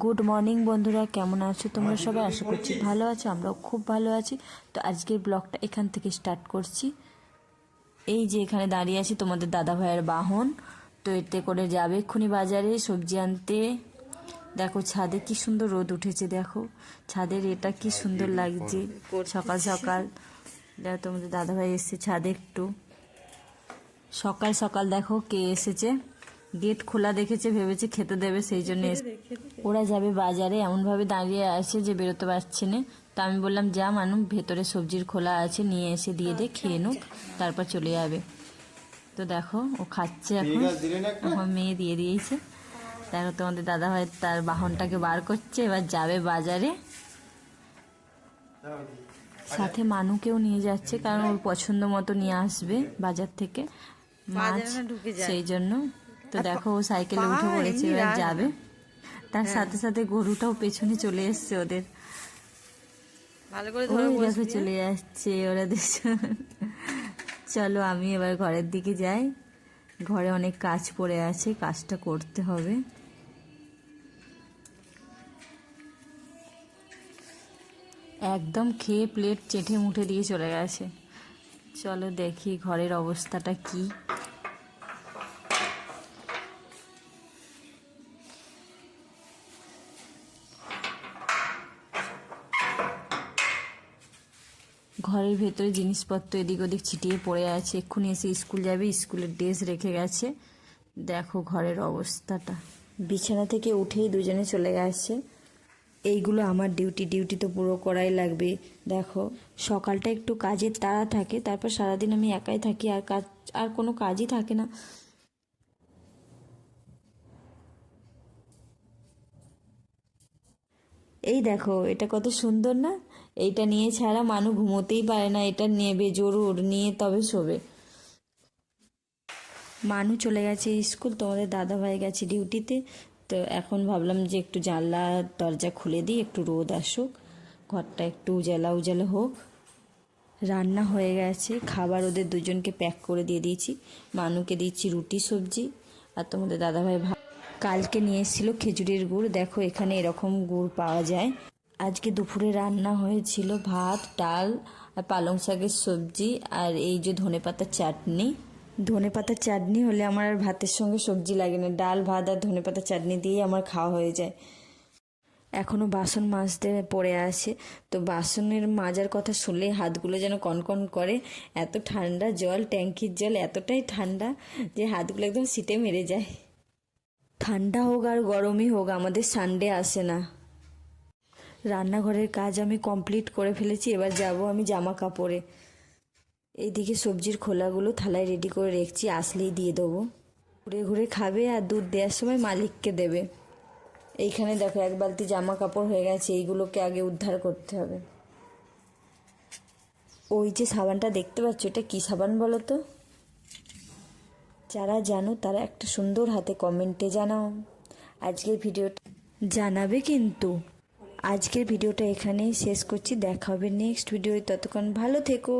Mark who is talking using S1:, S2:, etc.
S1: Good morning বন্ধুরা কেমন আছো তোমরা সবাই? আশা করছি ভালো আছো আমরাও খুব ভালো আছি। তো আজকের ব্লগটা এখান থেকে স্টার্ট করছি। এই যে এখানে দাঁড়িয়ে আছি তোমাদের দাদা ভাইয়ের বাহন। তো এতে করে যাবে এক্ষুনি বাজারে সবজি আনতে। দেখো ছাদে কি সুন্দর রোদ উঠেছে দেখো। ছাদের এটা কি সুন্দর লাগছে। সকাল সকাল। দেখো তোমাদের দাদা ভাই এসছে ছাদে একটু। সকাল সকাল দেখো কে এসেছে। গেট খোলা দেখেছে ভেবেছে খেতে দেবে সেই জন্য এস- ওরা যাবে বাজারে এমনভাবে দাঁড়িয়ে আছে যে বেরোতে পারছে না। তো আমি বললাম যা মানু ভেতরে সবজির খোলা আছে নিয়ে এসে দিয়ে দে খেয়ে নুক তারপর চলে যাবে। তো দেখো ও খাচ্ছে এখন। এখন মেয়ে দিয়ে দিয়েছে। দেখো তোমাদের দাদা ভাই তার বাহনটাকে বার করছে এবার যাবে বাজারে। সাথে মানুকেও নিয়ে যাচ্ছে কারণ ওর পছন্দ মতো নিয়ে আসবে বাজার থেকে। মাছ সেই জন্য তো দেখো ও সাইকেলে উঠে পড়েছে এবার যাবে। তার সাথে সাথে গরুটাও পেছনে চলে এসছে ওদের।
S2: ভালো করে ধরে
S1: দেখো চলে যাচ্ছে ওরা চলো আমি এবার ঘরের দিকে যাই। ঘরে অনেক কাজ পড়ে আছে কাজটা করতে হবে। একদম খেয়ে প্লেট চেটে মুঠে দিয়ে চলে গেছে। চলো দেখি ঘরের অবস্থাটা কি। ঘরের ভেতরে জিনিসপত্র এদিক ওদিক ছিটিয়ে পড়ে আছে। এক্ষুনি এসে স্কুল যাবে, স্কুলের ড্রেস রেখে গেছে। দেখো ঘরের অবস্থাটা। বিছানা থেকে উঠেই দুজনে চলে গেছে। এইগুলো আমার ডিউটি ডিউটি তো পুরো করাই লাগবে। দেখো, সকালটা একটু কাজের তাড়া থাকে, তারপর সারাদিন আমি একাই থাকি, আর কাজ, আর কোনো কাজই থাকে না। এই দেখো, এটা কত সুন্দর না? এইটা নিয়ে ছাড়া মানুষ ঘুমোতেই পারে না, এটা নেবে জরুর, নিয়ে তবে শোবে। মানু চলে গেছে স্কুল, তোমাদের দাদা ভাই গেছে ডিউটিতে, তো এখন ভাবলাম যে একটু জানলা, দরজা খুলে দিই, একটু রোদ আসুক, ঘরটা একটু উজালা উজালা হোক। রান্না হয়ে গেছে, খাবার ওদের দুজনকে প্যাক করে দিয়ে দিয়েছি, মানুকে দিচ্ছি রুটি, সবজি, আর তোমাদের দাদাভাই কালকে নিয়ে এসেছিল খেজুরির গুড়, দেখো এখানে এরকম গুড় পাওয়া যায়। আজকে দুপুরে রান্না হয়েছিল ভাত, ডাল আর পালং শাকের সবজি আর এই যে ধনেপাতার চাটনি। ধনেপাতার চাটনি হলে আমার আর ভাতের সঙ্গে সবজি লাগে না। ডাল, ভাত আর ধনেপাতার চাটনি দিয়ে আমার খাওয়া হয়ে যায়। এখনও বাসন মাজতে পড়ে আছে। তো বাসনের মাজার কথা শুনলে হাতগুলো যেন কনকন করে। এত ঠান্ডা জল, ট্যাঙ্কির জল, এতটাই ঠান্ডা যে হাতগুলো একদম সিটে মেরে যায়। ঠান্ডা হোক আর গরমই হোক, আমাদের সানডে আসে না। রান্নাঘরের কাজ আমি কমপ্লিট করে ফেলেছি, এবার যাব আমি জামা কাপড়ে এইদিকে সবজির খোলাগুলো থালায় রেডি করে রেখেছি, আসলেই দিয়ে দেবো। ঘুরে ঘুরে খাবে আর দুধ দেওয়ার সময় মালিককে দেবে। এইখানে দেখো এক বালতি জামা কাপড় হয়ে গেছে, এইগুলোকে আগে উদ্ধার করতে হবে। ওই যে সাবানটা দেখতে পাচ্ছ, এটা কী সাবান বলো তো? যারা জানো তারা একটা সুন্দর হাতে কমেন্টে জানাও। আজকের ভিডিওটা জানাবে কিন্তু। আজকের ভিডিওটা এখানেই শেষ করছি। দেখা হবে নেক্সট ভিডিও ততক্ষণ ভালো থেকো।